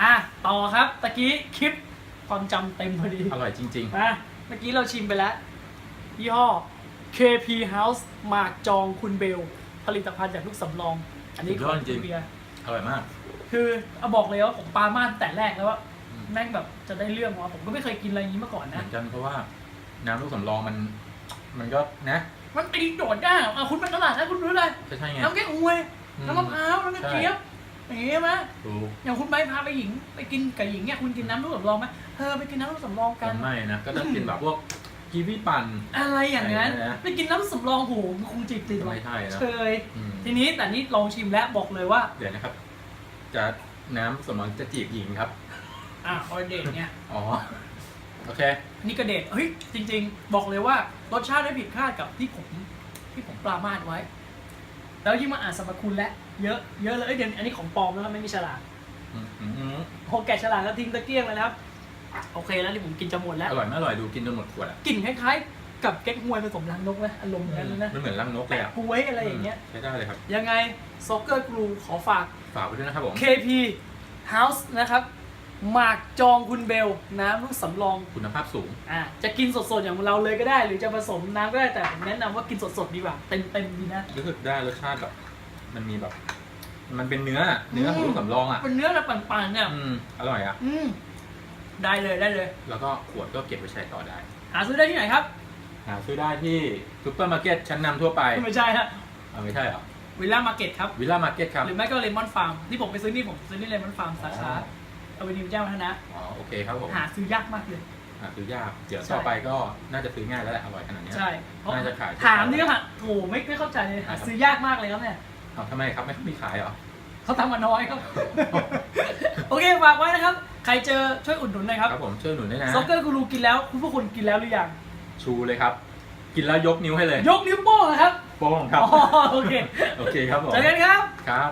อะต่อครับตะกี้คลิปความจำเต็มพอดีอร่อยจริง มาเมื่อกี้เราชิมไปแล้ว ยี่ห้อ KP House หมากจองคุณเบล ผลิตภัณฑ์จากลูกสำรอง อันนี้สุดขยอองดจริงเบียร์ ๆ อร่อยมาก คือเอาบอกเลยว่าผมปามาตั้งแต่แรกแล้วว่าอืม แม่งแบบจะได้เรื่องว่าผมก็ไม่เคยกินอะไรอย่างนี้มาก่อนเหนะมือนกันเพราะว่าน้ำลูกสำรองมัน มันก็นะมันตีโดดได้อะคุณเป็นตลาดนะคุณรู้เลยก็ใช่ไง น้ำแก้วอวยอืมน้ำมะพร้าวน้ำกระเจี๊ยบ อย่างงี้ไหมถูกอย่างคุณไปพาไปหญิง ไปกินกับหญิงเนี่ยคุณกินน้ำลูกสำรองไหมเธอไปกินน้ำลูกสำรองผกันมไม่นะ ก็ต้องกินแบบพวกกีวีปั่น อะไรอย่างนั้นอะไรนะ ไปกินน้ำสำรองโหมันคงจิตติดหรอกไม่ใช่นะเคยอืมทีนี้แต่นี่ลองชิมแล้วบอกเลยว่า เดี๋ยวนะครับ จะน้ำสำรองจะจีบหญิงครับ อะออเดทเนี่ย อ๋อ โอเค อันนี่กระเด็ดเฮ้ยจริง ๆ บอกเลยว่ารสชาติได้ผิดคาดกับที่ผมที่ผมปรามาดไว้ แล้วยิ่งมาอ่านสรรพคุณและเยอะเยอะเลยเอ้ยเดี๋ยวอันนี้ของปลอมแล้วไม่มีฉลากอืมอืมอืมพอแกะฉลากแล้วทิ้งตะเกียงเลยนะครับ โอเคแล้วที่ผมกินจะหมดแล้ว อร่อยไม่อร่อยดูกินจนหมดขวดอะกลิ่นคล้ายๆ กับแก๊กฮวยผสมรังนกนะอารมณ์อย่างนั้นเลยนะมันเหมือนรังนกเลยแปะอะกล้วยอะไรอย่างเงี้ย ใช้ได้เลยครับ ยังไงซ็อกเกอร์กรูขอฝาก ฝากไว้ด้วยนะครับผม KP House นะครับ หมากจองคุณเบล น้ำลูกสำรองคุณภาพสูง อะจะกินสดๆอย่างเราเลยก็ได้หรือจะผสมน้ำก็ได้แต่ผมแนะนำว่ากินสดๆดีกว่าเต็มๆดีนะ รู้สึกได้รสชาติแบบ มันมีแบบ มันเป็นเนื้อเนื้อของลูกสำรองอะเป็นเนื้อแบบปั่นๆเนี่ยอืมอร่อยอะ อืมได้เลยได้เลยแล้วก็ขวดก็เก็บไว้ใช้ต่อได้ หาซื้อได้ที่ไหนครับ หาซื้อได้ที่ซูเปอร์มาร์เก็ตชั้นนำทั่วไปไม่ใช่ฮะเอาไม่ใช่เหรอวิลล่ามาร์เก็ตครับ วิลล่ามาร์เก็ตครับ หรือไม่ก็เลมอนฟาร์มที่ผมไปซื้อนี่ผมซื้อนี่เลมอนฟาร์มสาขา อ๋อเอาไปนิวเจ้าวัฒนะ อ๋อโอเคครับผมหาซื้อยากมากเลยหาซื้อยากเดี๋ยวใช่ต่อไปก็น่าจะซื้อง่ายแล้วแหละอร่อยขนาดเนี้ยใช่เพราะน่าจะขายถามนี่ก็หาโถไม่ไม่เข้าใจเลยหาซื้อยากมากเลยครับเนี่ยเอาทำไมครับไม่มีขายเหรอ เขาทำมาน้อยครับ โอเคฝากไว้นะครับ ใครเจอช่วยอุดหนุนหน่อยครับครับผมช่วยหนุนด้วยนะ ซ็อกเกอร์กูรูกินแล้วคุณพวกคุณกินแล้วหรือยังชูเลยครับ กินแล้วยกนิ้วให้เลยยกนิ้วโป้งนะครับโป้งครับ อ๋อโอเคโอเคครับผมเจอกันครับ ครับ